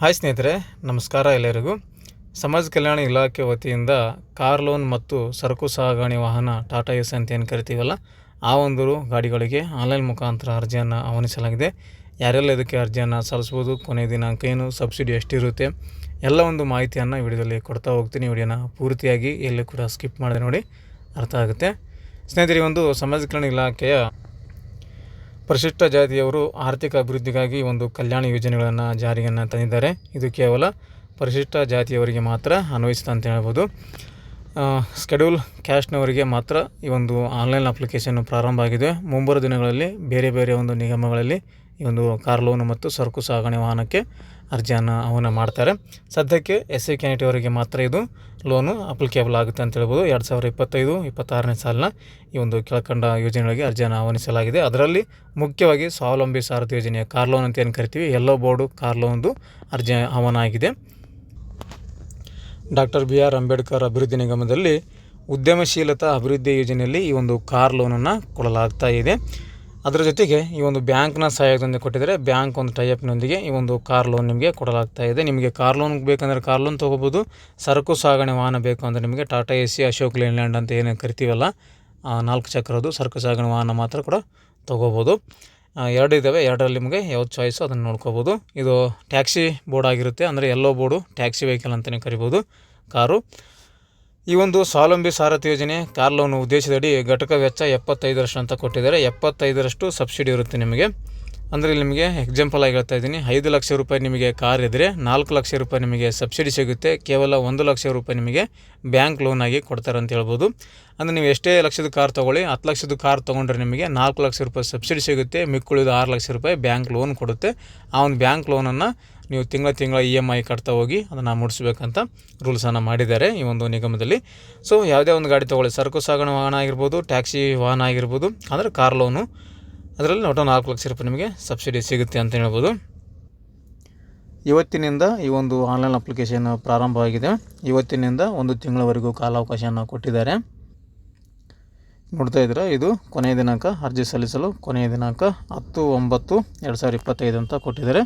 Hi ಸ್ನೇಹಿತರೆ, ನಮಸ್ಕಾರ ಎಲ್ಲರಿಗೂ. ಸಮಾಜ ಕಲ್ಯಾಣ ಇಲಾಖೆ ವತಿಯಿಂದ ಕಾರ್ ಲೋನ್ ಮತ್ತು ಸರಕು ಸಾಗಣೆ ವಾಹನ ಟಾಟಾ ಎಸ್ ಅಂತ ಏನು ಕರಿತೀವಲ್ಲ, ಆ ಒಂದು ಗಾಡಿಗಳಿಗೆ ಆನ್ಲೈನ್ ಮುಖಾಂತರ ಅರ್ಜಿಯನ್ನು ಆಹ್ವಾನಿಸಲಾಗಿದೆ. ಯಾರೆಲ್ಲ ಇದಕ್ಕೆ ಅರ್ಜಿಯನ್ನು ಸಲ್ಲಿಸ್ಬೋದು ಕೊನೆ ದಿನಾಂಕ ಏನು, ಸಬ್ಸಿಡಿ ಎಷ್ಟಿರುತ್ತೆ, ಎಲ್ಲ ಒಂದು ಮಾಹಿತಿಯನ್ನು ವಿಡಿಯೋದಲ್ಲಿ ಕೊಡ್ತಾ ಹೋಗ್ತೀನಿ. ವಿಡಿಯೋನ ಪೂರ್ತಿಯಾಗಿ ಎಲ್ಲಿ ಕೂಡ ಸ್ಕಿಪ್ ಮಾಡಿದೆ ನೋಡಿ ಅರ್ಥ ಆಗುತ್ತೆ. ಸ್ನೇಹಿತರೆ ಒಂದು ಸಮಾಜ ಕಲ್ಯಾಣ ಇಲಾಖೆಯ ಪರಿಶಿಷ್ಟ ಜಾತಿಯವರು ಆರ್ಥಿಕ ಅಭಿವೃದ್ಧಿಗಾಗಿ ಒಂದು ಕಲ್ಯಾಣ ಯೋಜನೆಗಳನ್ನು ಜಾರಿಯನ್ನು ತಂದಿದ್ದಾರೆ. ಇದು ಕೇವಲ ಪರಿಶಿಷ್ಟ ಜಾತಿಯವರಿಗೆ ಮಾತ್ರ ಅನ್ವಯಿಸಿದೆ ಅಂತ ಹೇಳ್ಬೋದು. ಸ್ಕೆಡ್ಯೂಲ್ ಕ್ಯಾಶ್ನವರಿಗೆ ಮಾತ್ರ ಈ ಒಂದು ಆನ್ಲೈನ್ ಅಪ್ಲಿಕೇಶನ್ ಪ್ರಾರಂಭ ಆಗಿದೆ. ಮುಂಬರುವ ದಿನಗಳಲ್ಲಿ ಬೇರೆ ಬೇರೆ ಒಂದು ನಿಗಮಗಳಲ್ಲಿ ಈ ಒಂದು ಕಾರ್ ಲೋನು ಮತ್ತು ಸರಕು ಸಾಗಣೆ ವಾಹನಕ್ಕೆ ಅರ್ಜಿಯನ್ನು ಅವನ್ನು ಮಾಡ್ತಾರೆ. ಸದ್ಯಕ್ಕೆ ಎಸ್ ಸಿ ಅವರಿಗೆ ಮಾತ್ರ ಇದು ಲೋನು ಅಪ್ಲಿಕೇಬಲ್ ಆಗುತ್ತೆ ಅಂತ ಹೇಳ್ಬೋದು. ಎರಡು ಸಾವಿರದ ಇಪ್ಪತ್ತೈದು, ಇಪ್ಪತ್ತಾರನೇ ಸಾಲಿನ ಈ ಒಂದು ಕೆಳಕಂಡ ಯೋಜನೆಗಳಿಗೆ ಅರ್ಜಿಯನ್ನು ಆಹ್ವಾನಿಸಲಾಗಿದೆ. ಅದರಲ್ಲಿ ಮುಖ್ಯವಾಗಿ ಸ್ವಾವಲಂಬಿ ಸಾರಥಿ ಯೋಜನೆಯ ಕಾರ್ ಲೋನ್ ಅಂತ ಏನು ಕರಿತೀವಿ? ಎಲ್ಲೋ ಬೋರ್ಡು ಕಾರ್ ಲೋನ್ದು ಅರ್ಜಿ ಆಹ್ವಾನ ಆಗಿದೆ. ಡಾಕ್ಟರ್ ಬಿ ಆರ್ ಅಂಬೇಡ್ಕರ್ ಅಭಿವೃದ್ಧಿ ನಿಗಮದಲ್ಲಿ ಉದ್ಯಮಶೀಲತಾ ಅಭಿವೃದ್ಧಿ ಯೋಜನೆಯಲ್ಲಿ ಈ ಒಂದು ಕಾರ್ ಲೋನನ್ನು ಕೊಡಲಾಗ್ತಾ ಇದೆ. ಅದರ ಜೊತೆಗೆ ಈ ಒಂದು ಬ್ಯಾಂಕ್ನ ಸಹಾಯದಿಂದ ಕೊಟ್ಟಿದ್ದಾರೆ. ಬ್ಯಾಂಕ್ ಒಂದು ಟೈಅಪ್ನೊಂದಿಗೆ ಈ ಒಂದು ಕಾರ್ ಲೋನ್ ನಿಮಗೆ ಕೊಡಲಾಗ್ತಾ ಇದೆ. ನಿಮಗೆ ಕಾರ್ ಲೋನ್ ಬೇಕಂದರೆ ಕಾರ್ ಲೋನ್ ತೊಗೋಬೋದು. ಸರಕು, ಸಾಗಣೆ ವಾಹನ ಬೇಕು ಅಂದರೆ ನಿಮಗೆ Tata A C, Ashok Leyland ಅಂತ ಏನು ಕರಿತೀವಲ್ಲ ನಾಲ್ಕು ಚಕ್ರದ್ದು ಸರಕು, ಸಾಗಣೆ ವಾಹನ ಮಾತ್ರ ಕೂಡ ತೊಗೋಬೋದು. ಎರಡು ಇದ್ದಾವೆ ಎರಡರಲ್ಲಿ ನಿಮಗೆ ಯಾವ್ದು ಚಾಯ್ಸು ಅದನ್ನು ನೋಡ್ಕೋಬೋದು. ಇದು ಟ್ಯಾಕ್ಸಿ ಬೋರ್ಡ್ ಆಗಿರುತ್ತೆ. ಅಂದರೆ ಎಲ್ಲೋ ಬೋರ್ಡು ಟ್ಯಾಕ್ಸಿ ವೆಹಿಕಲ್ ಅಂತಲೇ ಕರಿಬೋದು. ಕಾರು. ಈ ಒಂದು ಸ್ವಾವಲಂಬಿ ಸಾರಥಿ ಯೋಜನೆ ಕಾರ್ ಲೋನ್ ಉದ್ದೇಶದಡಿ ಘಟಕ ವೆಚ್ಚ ಎಪ್ಪತ್ತೈದರಷ್ಟು ಅಂತ ಕೊಟ್ಟಿದ್ದಾರೆ. ಎಪ್ಪತ್ತೈದರಷ್ಟು ಸಬ್ಸಿಡಿ ಇರುತ್ತೆ ನಿಮಗೆ. ಅಂದರೆ ನಿಮಗೆ ಎಕ್ಸಾಂಪಲ್ ಆಗಿ ಹೇಳ್ತಾ ಇದ್ದೀನಿ. ಐದು ಲಕ್ಷ ರೂಪಾಯಿ ನಿಮಗೆ ಕಾರ್ ಇದ್ದರೆ ನಾಲ್ಕು ಲಕ್ಷ ರೂಪಾಯಿ ನಿಮಗೆ ಸಬ್ಸಿಡಿ ಸಿಗುತ್ತೆ. ಕೇವಲ ಒಂದು ಲಕ್ಷ ರೂಪಾಯಿ ನಿಮಗೆ ಬ್ಯಾಂಕ್ ಲೋನ್ ಆಗಿ ಕೊಡ್ತಾರೆ ಅಂತ ಹೇಳ್ಬೋದು. ಅಂದರೆ ನೀವು ಎಷ್ಟೇ ಲಕ್ಷದ ಕಾರ್ ತೊಗೊಳ್ಳಿ, ಹತ್ತು ಲಕ್ಷದ ಕಾರ್ ತೊಗೊಂಡ್ರೆ ನಿಮಗೆ ನಾಲ್ಕು ಲಕ್ಷ ರೂಪಾಯಿ ಸಬ್ಸಿಡಿ ಸಿಗುತ್ತೆ. ಮಿಕ್ಕುಳಿದ ಆರು ಲಕ್ಷ ರೂಪಾಯಿ ಬ್ಯಾಂಕ್ ಲೋನ್ ಕೊಡುತ್ತೆ. ಆ ಒಂದು ಬ್ಯಾಂಕ್ ಲೋನನ್ನು ನೀವು ತಿಂಗಳ ತಿಂಗಳ ಇ ಎಂ ಐ ಕಟ್ತಾ ಹೋಗಿ ಅದನ್ನು ಮುಡಿಸ್ಬೇಕಂತ ರೂಲ್ಸನ್ನು ಮಾಡಿದ್ದಾರೆ ಈ ಒಂದು ನಿಗಮದಲ್ಲಿ. ಸೊ ಯಾವುದೇ ಒಂದು ಗಾಡಿ ತೊಗೊಳ್ಳಿ, ಸರಕು ಸಾಗಣೆ ವಾಹನ ಆಗಿರ್ಬೋದು ಟ್ಯಾಕ್ಸಿ ವಾಹನ ಆಗಿರ್ಬೋದು, ಅಂದರೆ ಕಾರ್ ಲೋನು ಅದರಲ್ಲಿ ಒಟ್ಟು ನಾಲ್ಕು ಲಕ್ಷ ರೂಪಾಯಿ ನಿಮಗೆ ಸಬ್ಸಿಡಿ ಸಿಗುತ್ತೆ ಅಂತ ಹೇಳ್ಬೋದು. ಇವತ್ತಿನಿಂದ ಈ ಒಂದು ಆನ್ಲೈನ್ ಅಪ್ಲಿಕೇಶನ್ ಪ್ರಾರಂಭವಾಗಿದೆ. ಇವತ್ತಿನಿಂದ ಒಂದು ತಿಂಗಳವರೆಗೂ ಕಾಲಾವಕಾಶವನ್ನು ಕೊಟ್ಟಿದ್ದಾರೆ. ನೋಡ್ತಾ ಇದ್ದೀರಾ, ಇದು ಕೊನೆಯ ದಿನಾಂಕ, ಅರ್ಜಿ ಸಲ್ಲಿಸಲು ಕೊನೆಯ ದಿನಾಂಕ ಹತ್ತು ಒಂಬತ್ತು ಎರಡು ಸಾವಿರದ ಇಪ್ಪತ್ತೈದು ಅಂತ ಕೊಟ್ಟಿದ್ದಾರೆ.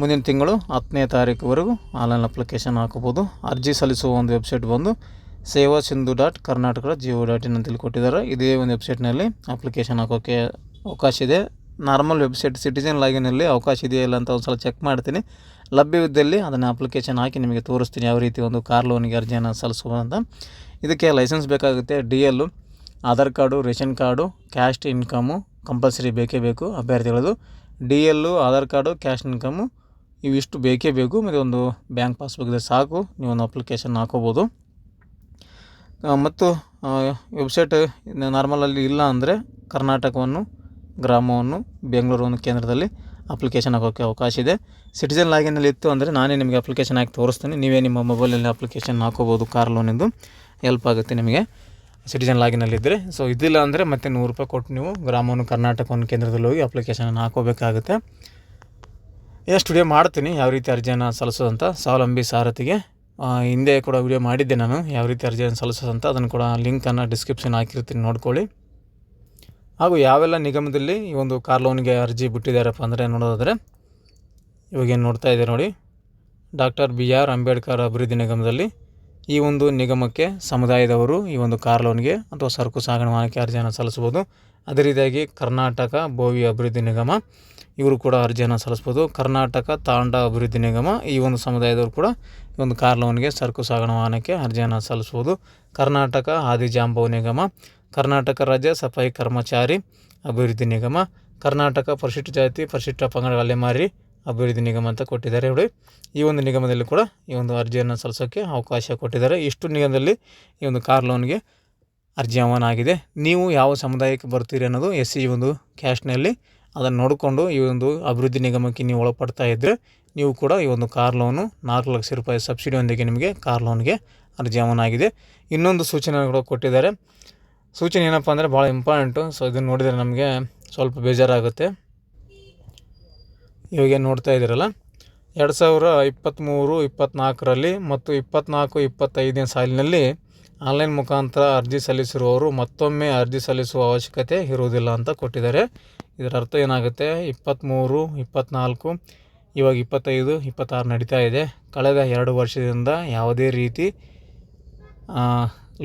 ಮುಂದಿನ ತಿಂಗಳು ಹತ್ತನೇ ತಾರೀಕುವರೆಗೂ ಆನ್ಲೈನ್ ಅಪ್ಲಿಕೇಶನ್ ಹಾಕೋಬೋದು ಅರ್ಜಿ ಸಲ್ಲಿಸುವ ಒಂದು ವೆಬ್ಸೈಟ್ ಬಂದು Seva Sindhu dot Karnataka G O dot in ಅಂತೇಳಿ ಕೊಟ್ಟಿದ್ದಾರೆ. ಇದೇ ಒಂದು ವೆಬ್ಸೈಟ್ನಲ್ಲಿ ಅಪ್ಲಿಕೇಶನ್ ಹಾಕೋಕ್ಕೆ ಅವಕಾಶ ಇದೆ. ನಾರ್ಮಲ್ ವೆಬ್ಸೈಟ್ ಸಿಟಿಜನ್ ಲಾಗಿನಲ್ಲಿ ಅವಕಾಶ ಇದೆಯಾ ಇಲ್ಲ ಅಂತ ಒಂದು ಸಲ ಚೆಕ್ ಮಾಡ್ತೀನಿ. ಲಭ್ಯವಿದ್ದಲ್ಲಿ ಅದನ್ನು ಅಪ್ಲಿಕೇಶನ್ ಹಾಕಿ ನಿಮಗೆ ತೋರಿಸ್ತೀನಿ ಯಾವ ರೀತಿ ಒಂದು ಕಾರ್ ಲೋನಿಗೆ ಅರ್ಜಿಯನ್ನು ಸಲ್ಲಿಸುವ ಅಂತ. ಇದಕ್ಕೆ ಲೈಸೆನ್ಸ್ ಬೇಕಾಗುತ್ತೆ D L Aadhaar card ration card caste income compulsory ಬೇಕೇ ಬೇಕು ಅಭ್ಯರ್ಥಿಗಳದು D L Aadhaar card cash income ಇವಿಷ್ಟು ಬೇಕೇ ಬೇಕು. ಮತ್ತು ಒಂದು ಬ್ಯಾಂಕ್ ಪಾಸ್ಬುಕ್ ಇದೆ ಸಾಕು. ನೀವು ಒಂದು ಅಪ್ಲಿಕೇಶನ್ ಹಾಕೋಬೋದು. ಮತ್ತು ವೆಬ್ಸೈಟ್ ನಾರ್ಮಲಲ್ಲಿ ಇಲ್ಲ ಅಂದರೆ ಕರ್ನಾಟಕವನ್ನು ಗ್ರಾಮವನ್ನು ಬೆಂಗಳೂರು ಒಂದು ಕೇಂದ್ರದಲ್ಲಿ ಅಪ್ಲಿಕೇಶನ್ ಹಾಕೋಕ್ಕೆ ಅವಕಾಶ ಇದೆ. ಸಿಟಿಜನ್ ಲಾಗಿನಲ್ಲಿ ಇತ್ತು ಅಂದರೆ ನಾನೇ ನಿಮಗೆ ಅಪ್ಲಿಕೇಶನ್ ಹಾಕಿ ತೋರಿಸ್ತೀನಿ. ನೀವೇ ನಿಮ್ಮ ಮೊಬೈಲಲ್ಲಿ ಅಪ್ಲಿಕೇಶನ್ ಹಾಕೋಬೋದು ಕಾರ್ ಲೋನಿಂದು ಹೆಲ್ಪ್ ಆಗುತ್ತೆ ನಿಮಗೆ. ಸಿಟಿಜನ್ ಲಾಗಿನಲ್ಲಿದ್ದರೆ ಸೊ ಇದಿಲ್ಲ ಅಂದರೆ ಮತ್ತೆ ನೂರು ರೂಪಾಯಿ ಕೊಟ್ಟು ನೀವು ಗ್ರಾಮವನ್ನು, ಕರ್ನಾಟಕವನ್ನು ಕೇಂದ್ರದಲ್ಲಿ ಹೋಗಿ ಅಪ್ಲಿಕೇಶನನ್ನು ಹಾಕೋಬೇಕಾಗುತ್ತೆ. ಎಷ್ಟು ವಿಡಿಯೋ ಮಾಡ್ತೀನಿ. ಯಾವ ರೀತಿ ಅರ್ಜಿಯನ್ನು ಸಲ್ಲಿಸೋದಂತ ಸ್ವಾವಲಂಬಿ ಸಾರಥಿಗೆ. ಹಿಂದೆ ಕೂಡ ವಿಡಿಯೋ ಮಾಡಿದ್ದೆ ನಾನು. ಯಾವ ರೀತಿ ಅರ್ಜಿಯನ್ನು ಸಲ್ಲಿಸೋದಂತ ಅದನ್ನು ಕೂಡ ಲಿಂಕನ್ನು ಡಿಸ್ಕ್ರಿಪ್ಷನ್ ಹಾಕಿರ್ತೀನಿ. ನೋಡ್ಕೊಳ್ಳಿ. ಹಾಗೂ ಯಾವೆಲ್ಲ ನಿಗಮದಲ್ಲಿ ಈ ಒಂದು ಕಾರ್ ಲೋನ್ಗೆ ಅರ್ಜಿ ಬಿಟ್ಟಿದ್ದಾರಪ್ಪ ಅಂದರೆ ನೋಡೋದಾದರೆ ಇವಾಗೇನು ನೋಡ್ತಾ ಇದೆ ನೋಡಿ. ಡಾಕ್ಟರ್ ಬಿ ಆರ್ ಅಂಬೇಡ್ಕರ್ ಅಭಿವೃದ್ಧಿ ನಿಗಮದಲ್ಲಿ ಈ ಒಂದು ನಿಗಮಕ್ಕೆ ಸಮುದಾಯದವರು ಈ ಒಂದು ಕಾರ್ ಲೋನ್ಗೆ ಅಥವಾ ಸರಕು ಸಾಗಣೆ ವಾಹನಕ್ಕೆ ಅರ್ಜಿಯನ್ನು ಸಲ್ಲಿಸ್ಬೋದು ಅದೇ ರೀತಿಯಾಗಿ ಕರ್ನಾಟಕ ಭೋವಿ ಅಭಿವೃದ್ಧಿ ನಿಗಮ ಇವರು ಕೂಡ ಅರ್ಜಿಯನ್ನು ಸಲ್ಲಿಸ್ಬೋದು ಕರ್ನಾಟಕ ತಾಂಡ ಅಭಿವೃದ್ಧಿ ನಿಗಮ ಈ ಒಂದು ಸಮುದಾಯದವರು ಕೂಡ ಈ ಒಂದು ಕಾರ್ ಲೋನ್ಗೆ ಸರಕು ಸಾಗಣೆ ವಾಹನಕ್ಕೆ ಅರ್ಜಿಯನ್ನು ಸಲ್ಲಿಸ್ಬೋದು ಕರ್ನಾಟಕ ಆದಿಜಾಂಬವ ನಿಗಮ ಕರ್ನಾಟಕ ರಾಜ್ಯ ಸಫಾಯಿ ಕರ್ಮಚಾರಿ ಅಭಿವೃದ್ಧಿ ನಿಗಮ, ಕರ್ನಾಟಕ ಪರಿಶಿಷ್ಟ ಜಾತಿ ಪರಿಶಿಷ್ಟ ಪಂಗಡ ಅಲೆಮಾರಿ ಅಭಿವೃದ್ಧಿ ನಿಗಮ ಅಂತ ಕೊಟ್ಟಿದ್ದಾರೆ ನೋಡಿ. ಈ ಒಂದು ನಿಗಮದಲ್ಲಿ ಕೂಡ ಈ ಒಂದು ಅರ್ಜಿಯನ್ನು ಸಲ್ಲಿಸೋಕ್ಕೆ ಅವಕಾಶ ಕೊಟ್ಟಿದ್ದಾರೆ. ಇಷ್ಟು ನಿಗಮದಲ್ಲಿ ಈ ಒಂದು ಕಾರ್ ಲೋನ್ಗೆ ಅರ್ಜಿ ಆಹ್ವಾನ ಆಗಿದೆ. ನೀವು ಯಾವ ಸಮುದಾಯಕ್ಕೆ ಬರ್ತೀರಿ ಅನ್ನೋದು ಎಸ್ ಸಿ ಒಂದು ಕ್ಯಾಶ್ನಲ್ಲಿ ಅದನ್ನು ನೋಡಿಕೊಂಡು ಈ ಒಂದು ಅಭಿವೃದ್ಧಿ ನಿಗಮಕ್ಕೆ ನೀವು ಒಳಪಡ್ತಾ ಇದ್ದರೆ ನೀವು ಕೂಡ ಈ ಒಂದು ಕಾರ್ ಲೋನು ನಾಲ್ಕು ಲಕ್ಷ ರೂಪಾಯಿ ಸಬ್ಸಿಡಿಯೊಂದಿಗೆ ನಿಮಗೆ ಕಾರ್ ಲೋನ್ಗೆ ಅರ್ಜಿ ಆಹ್ವಾನ ಆಗಿದೆ. ಇನ್ನೊಂದು ಸೂಚನೆಗಳು ಕೊಟ್ಟಿದ್ದಾರೆ. ಸೂಚನೆ ಏನಪ್ಪ ಅಂದರೆ ಭಾಳ ಇಂಪಾರ್ಟೆಂಟು. ಸೊ ಇದನ್ನು ನೋಡಿದರೆ ನಮಗೆ ಸ್ವಲ್ಪ ಬೇಜಾರಾಗುತ್ತೆ. ಇವಾಗ ಏನು ನೋಡ್ತಾ ಇದ್ದೀರಲ್ಲ? ಎರಡು ಸಾವಿರ ಇಪ್ಪತ್ತ್ಮೂರು ಇಪ್ಪತ್ತ್ನಾಲ್ಕರಲ್ಲಿ ಮತ್ತು ಇಪ್ಪತ್ತ್ನಾಲ್ಕು ಇಪ್ಪತ್ತೈದನೇ ಸಾಲಿನಲ್ಲಿ ಆನ್ಲೈನ್ ಮುಖಾಂತರ ಅರ್ಜಿ ಸಲ್ಲಿಸಿರುವವರು ಮತ್ತೊಮ್ಮೆ ಅರ್ಜಿ ಸಲ್ಲಿಸುವ ಅವಶ್ಯಕತೆ ಇರುವುದಿಲ್ಲ ಅಂತ ಕೊಟ್ಟಿದ್ದಾರೆ. ಇದರ ಅರ್ಥ ಏನಾಗುತ್ತೆ? ಇಪ್ಪತ್ತ್ಮೂರು ಇಪ್ಪತ್ತ್ನಾಲ್ಕು ಇವಾಗ ಇಪ್ಪತ್ತೈದು, ಇಪ್ಪತ್ತಾರು ನಡೀತಾ ಇದೆ. ಕಳೆದ ಎರಡು ವರ್ಷದಿಂದ ಯಾವುದೇ ರೀತಿ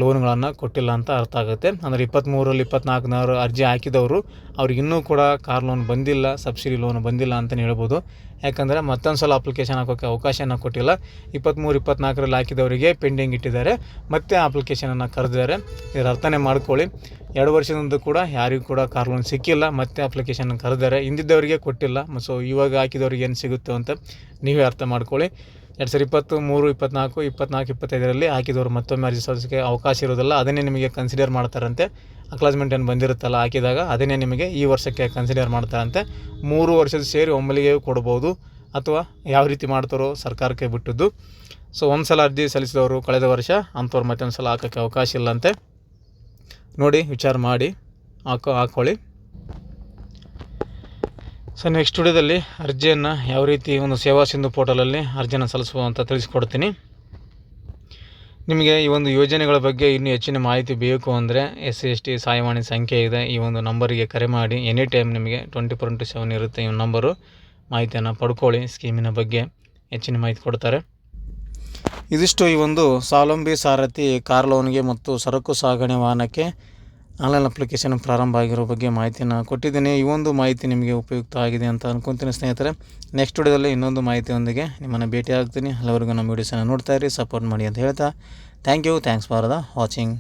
ಲೋನ್ಗಳನ್ನು ಕೊಟ್ಟಿಲ್ಲ ಅಂತ ಅರ್ಥ ಆಗುತ್ತೆ. ಅಂದರೆ ಇಪ್ಪತ್ತ್ಮೂರಲ್ಲಿ ಇಪ್ಪತ್ನಾಲ್ಕನವರು ಅರ್ಜಿ ಹಾಕಿದವರು, ಅವ್ರಿಗೆ ಇನ್ನೂ ಕೂಡ ಕಾರ್ ಲೋನ್ ಬಂದಿಲ್ಲ, ಸಬ್ಸಿಡಿ ಲೋನ್ ಬಂದಿಲ್ಲ ಅಂತಲೇ ಹೇಳ್ಬೋದು. ಯಾಕಂದರೆ ಮತ್ತೊಂದು ಸಲ ಅಪ್ಲಿಕೇಶನ್ ಹಾಕೋಕ್ಕೆ ಅವಕಾಶನ ಕೊಟ್ಟಿಲ್ಲ. ಇಪ್ಪತ್ತ್ಮೂರು ಇಪ್ಪತ್ನಾಲ್ಕರಲ್ಲಿ ಹಾಕಿದವರಿಗೆ ಪೆಂಡಿಂಗ್ ಇಟ್ಟಿದ್ದಾರೆ. ಮತ್ತೆ ಅಪ್ಲಿಕೇಶನನ್ನು ಕರೆದಿದ್ದಾರೆ. ಇದರ ಅರ್ಥನೇ ಮಾಡ್ಕೊಳ್ಳಿ. ಎರಡು ವರ್ಷದಿಂದ ಕೂಡ ಯಾರಿಗೂ ಕೂಡ ಕಾರ್ ಲೋನ್ ಸಿಕ್ಕಿಲ್ಲ, ಮತ್ತೆ ಅಪ್ಲಿಕೇಶನ್ ಕರೆದಿದ್ದಾರೆ. ಹಿಂದಿದ್ದವರಿಗೆ ಕೊಟ್ಟಿಲ್ಲ. ಸೊ ಇವಾಗ ಹಾಕಿದವ್ರಿಗೆ ಏನು ಸಿಗುತ್ತೆ ಅಂತ ನೀವೇ ಅರ್ಥ ಮಾಡ್ಕೊಳ್ಳಿ. ಎರಡು ಸಾವಿರದ ಇಪ್ಪತ್ತು ಮೂರು, ಇಪ್ಪತ್ನಾಲ್ಕು ಇಪ್ಪತ್ನಾಲ್ಕು, ಇಪ್ಪತ್ತೈದರಲ್ಲಿ ಹಾಕಿದವರು ಮತ್ತೊಮ್ಮೆ ಅರ್ಜಿ ಸಲ್ಲಿಸೋಕ್ಕೆ ಅವಕಾಶ ಇರೋದಿಲ್ಲ ಅದನ್ನೇ ನಿಮಗೆ ಕನ್ಸಿಡರ್ ಮಾಡ್ತಾರಂತೆ. ಅಕ್ಲಾಸ್ಮೆಂಟ್ ಏನು ಬಂದಿರುತ್ತಲ್ಲ ಹಾಕಿದಾಗ ಅದನ್ನೇ ನಿಮಗೆ ಈ ವರ್ಷಕ್ಕೆ ಕನ್ಸಿಡರ್ ಮಾಡ್ತಾರಂತೆ. ಮೂರು ವರ್ಷದ ಸೇರಿ ಒಮ್ಮಲಿಗೆ ಕೊಡ್ಬೋದು ಅಥವಾ ಯಾವ ರೀತಿ ಮಾಡ್ತಾರೋ ಸರ್ಕಾರಕ್ಕೆ ಬಿಟ್ಟಿದ್ದು. ಸೊ ಒಂದು ಸಲ ಅರ್ಜಿ ಸಲ್ಲಿಸಿದವರು ಕಳೆದ ವರ್ಷ ಅಂಥವ್ರು ಮತ್ತೊಂದು ಸಲ ಹಾಕೋಕ್ಕೆ ಅವಕಾಶ ಇಲ್ಲಂತೆ. ನೋಡಿ, ವಿಚಾರ ಮಾಡಿ, ಹಾಕೋ ಹಾಕ್ಕೊಳ್ಳಿ ಸೊ ನೆಕ್ಸ್ಟ್ ವಿಡಿಯೋದಲ್ಲಿ ಅರ್ಜಿಯನ್ನು ಯಾವ ರೀತಿ ಒಂದು ಸೇವಾ ಸಿಂಧು ಪೋರ್ಟಲಲ್ಲಿ ಅರ್ಜಿಯನ್ನು ಸಲ್ಲಿಸುವ ಅಂತ ತಿಳಿಸ್ಕೊಡ್ತೀನಿ. ನಿಮಗೆ ಈ ಒಂದು ಯೋಜನೆಗಳ ಬಗ್ಗೆ ಇನ್ನೂ ಹೆಚ್ಚಿನ ಮಾಹಿತಿ ಬೇಕು ಅಂದರೆ ಎಸ್ ಸಿ ಎಸ್ ಟಿ ಸಹಾಯವಾಣಿ ಸಂಖ್ಯೆ ಇದೆ. ಈ ಒಂದು ನಂಬರಿಗೆ ಕರೆ ಮಾಡಿ. ಎನಿ ಟೈಮ್ ನಿಮಗೆ ಟ್ವೆಂಟಿ ಫೋರ್ ಇಂಟು ಸೆವೆನ್ ಇರುತ್ತೆ ಈ ನಂಬರು. ಮಾಹಿತಿಯನ್ನು ಪಡ್ಕೊಳ್ಳಿ. ಸ್ಕೀಮಿನ ಬಗ್ಗೆ ಹೆಚ್ಚಿನ ಮಾಹಿತಿ ಕೊಡ್ತಾರೆ. ಇದಿಷ್ಟು ಈ ಒಂದು ಸ್ವಾವಲಂಬಿ ಸಾರಥಿ ಕಾರ್ ಲೋನ್ಗೆ ಮತ್ತು ಸರಕು ಸಾಗಣೆ ವಾಹನಕ್ಕೆ ಆನ್ಲೈನ್ ಅಪ್ಲಿಕೇಶನ್ ಪ್ರಾರಂಭ ಆಗಿರೋ ಬಗ್ಗೆ ಮಾಹಿತಿಯನ್ನು ಕೊಟ್ಟಿದ್ದೀನಿ. ಈ ಒಂದು ಮಾಹಿತಿ ನಿಮಗೆ ಉಪಯುಕ್ತ ಆಗಿದೆ ಅಂತ ಅನ್ಕೊತೀನಿ ಸ್ನೇಹಿತರೆ. ನೆಕ್ಸ್ಟ್ ವಿಡಿಯೋದಲ್ಲಿ ಇನ್ನೊಂದು ಮಾಹಿತಿಯೊಂದಿಗೆ ನಿಮ್ಮನ್ನು ಭೇಟಿ ಆಗ್ತೀನಿ ಹಲವರಿಗೂ ನಮ್ಮ ವೀಡಿಯೋಸನ್ನು ನೋಡ್ತಾ ಸಪೋರ್ಟ್ ಮಾಡಿ ಅಂತ ಹೇಳ್ತಾ. Thank you thanks for the watching